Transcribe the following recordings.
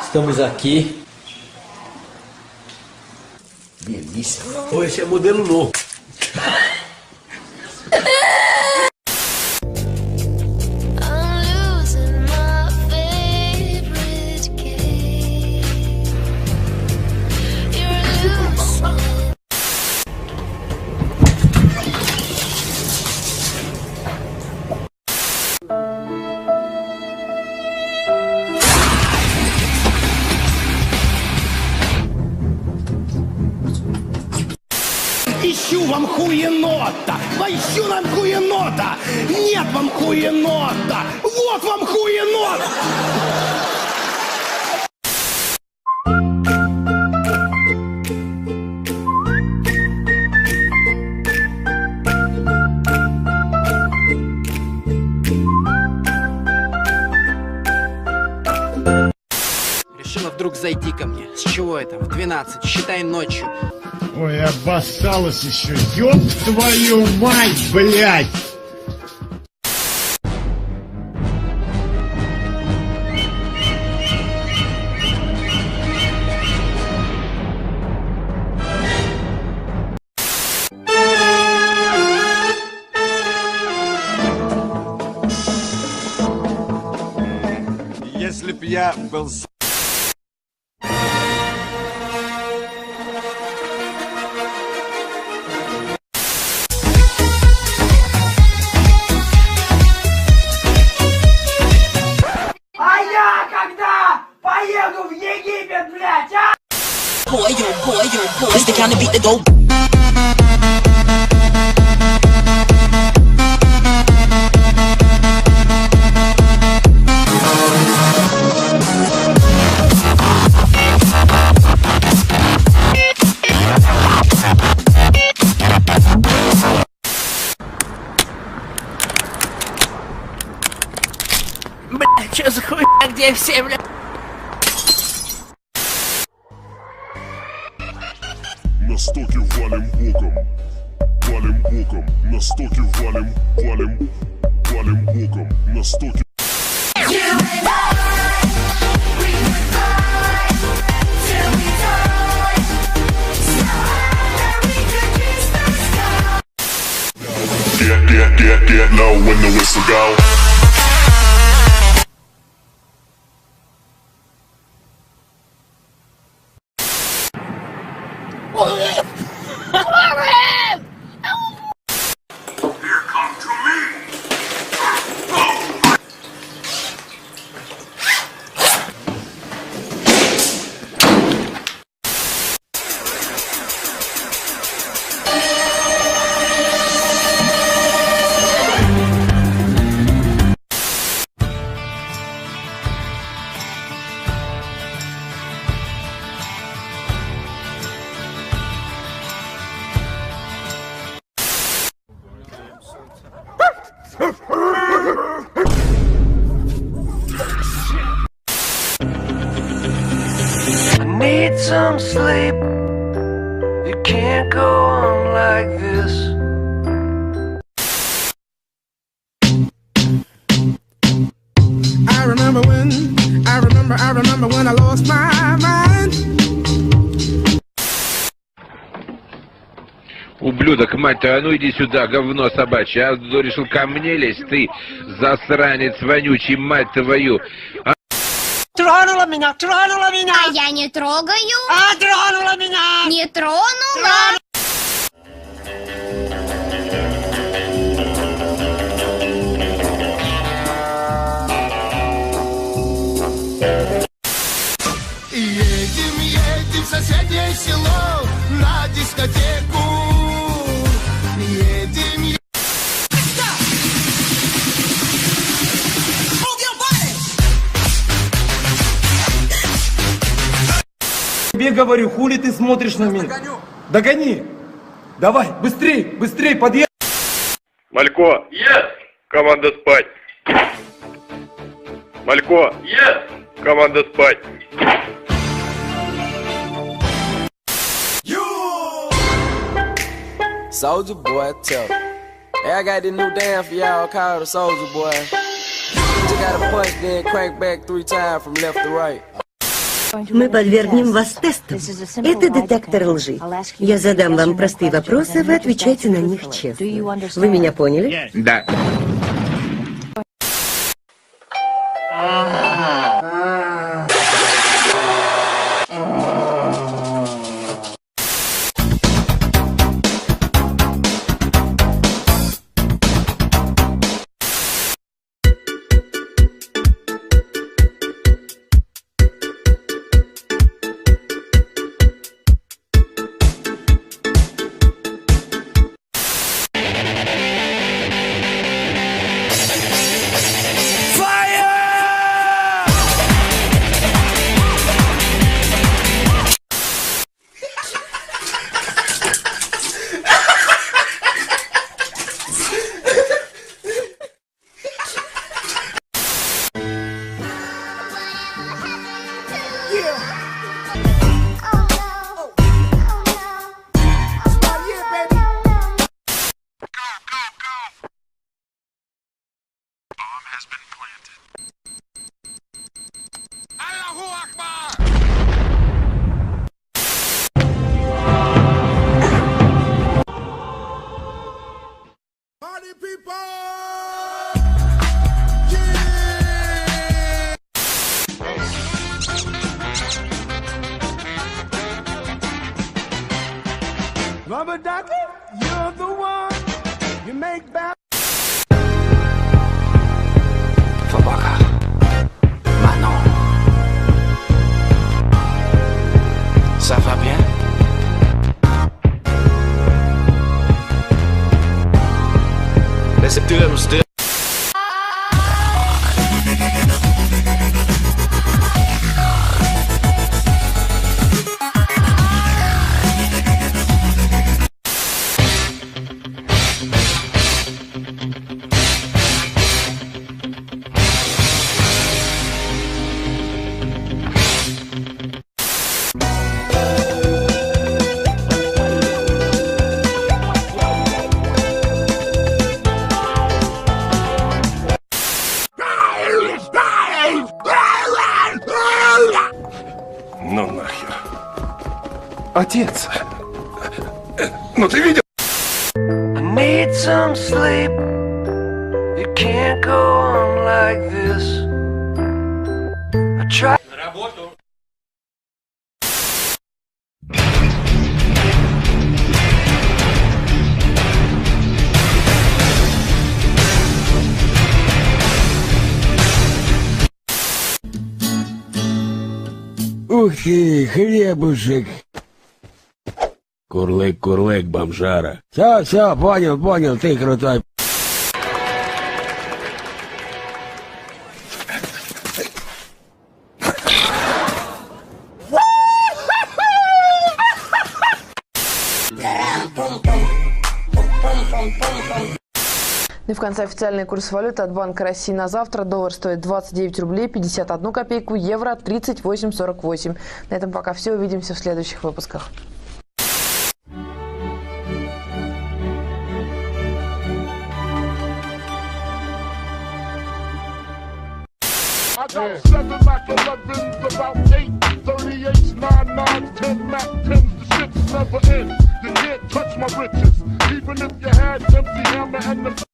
Estamos aqui. Delícia. Pô, esse é modelo novo. Вам хуенота! Поищу нам хуенота! Нет вам хуенота! Вот вам хуенот! Решила вдруг зайти ко мне. С чего это? В 12, считай ночью. Ой, обоссалась еще. Ёб твою мать, блядь! Если б я был oh boy. It's the kind of beat that go. Бля, что за хуйня, где все, бля? стоке валим боком, валим боком, на стоке валим, валим, валим боком, на стоке. Get, get, get, get low when the whistle go. Need Come on, I remember when I lost my mind. Ублюдок, мать твою, а ну иди сюда, говно собачье. А решил ко мне лезть, ты засранец вонючий, мать твою. А, Тронула меня, тронула меня! А я не трогаю. А, тронула меня! Не тронула. Дискотеку. Едем. Тебе говорю, хули ты смотришь на меня? Догони! Давай, быстрей, быстрей, подъезд! Малько! Yes! Команда спать! Малько! Yes! Команда спать! Soldier boy, tell. Hey, I got this new dance for y'all called the Soldier Boy. You just gotta punch, then crank back three times from left to right. Мы подвергнем вас тесту. Это детектор лжи. Я задам вам простые вопросы, вы отвечаете на них честно. Вы меня поняли? Да. do it, I'm still Отец. Ну ты видел? Need some sleep. You can't go on like this. I try. Ух ты, хлебушек. Курлык, курлык, бомжара. Все, все, понял, понял, ты крутой. Ну и в конце официальный курс валюты от Банка России на завтра. Доллар стоит 29 рублей 51 копейку, евро 38,48. На этом пока все. Увидимся в следующих выпусках. Got seven Mac 11s, about eight 38s, 9 9s, 10 Mac 10s. The shit's never end. You can't touch my riches, even if you had MC Hammer and the.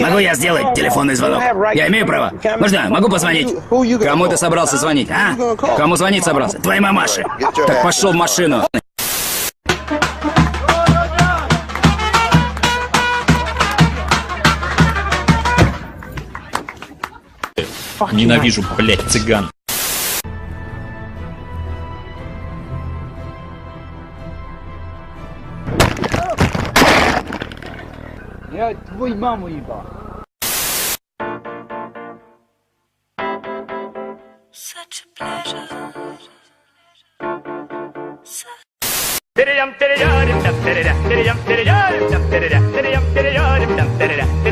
Могу я сделать телефонный звонок? Я имею право. Можно? Могу позвонить? Кому ты собрался звонить, а? Кому звонить собрался? Твоей мамаше. Так пошел в машину. Ненавижу, блядь, цыган. Я твой маму ебал. Терерям, терерям, терерям,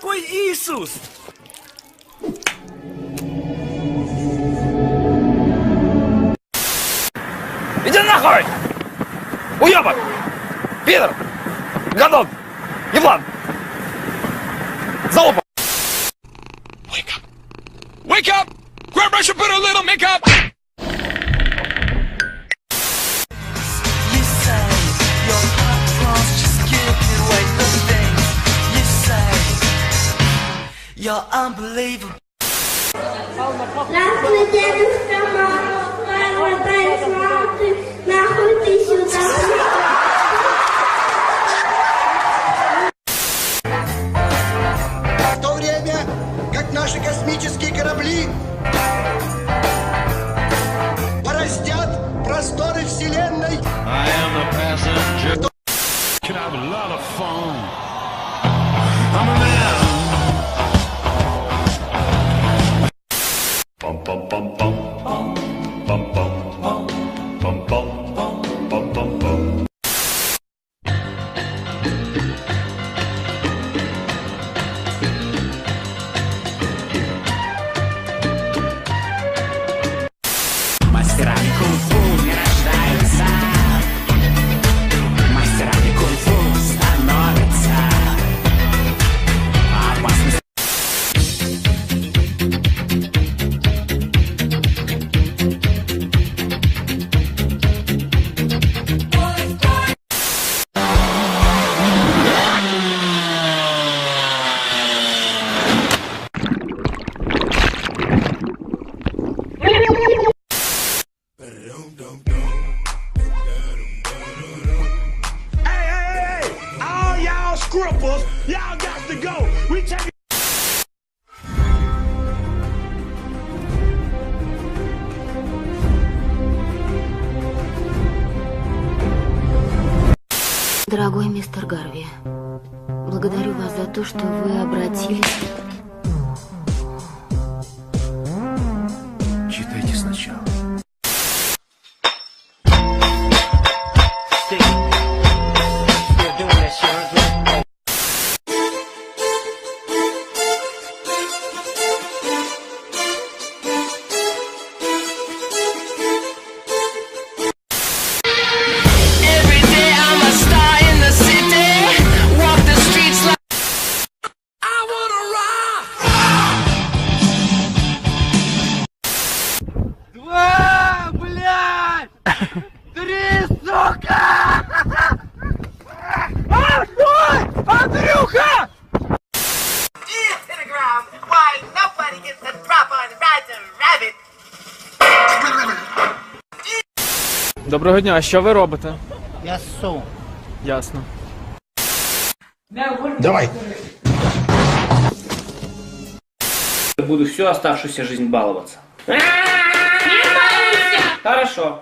такой Иисус? Иди нахуй! Уебок! Пидор! Гадон! Еблан! You're unbelievable. Здравствуй, дедушка Мороз, Карла, танцматы, нахуй ты сюда. В то время, как наши космические корабли бороздят просторы Вселенной, I am the passenger. Дорогой мистер Гарви, благодарю вас за то, что вы обратились... Доброго дня, а що ви робите? Я су. Ясно. Давай. Буду всю оставшуюся жизнь баловаться. Хорошо.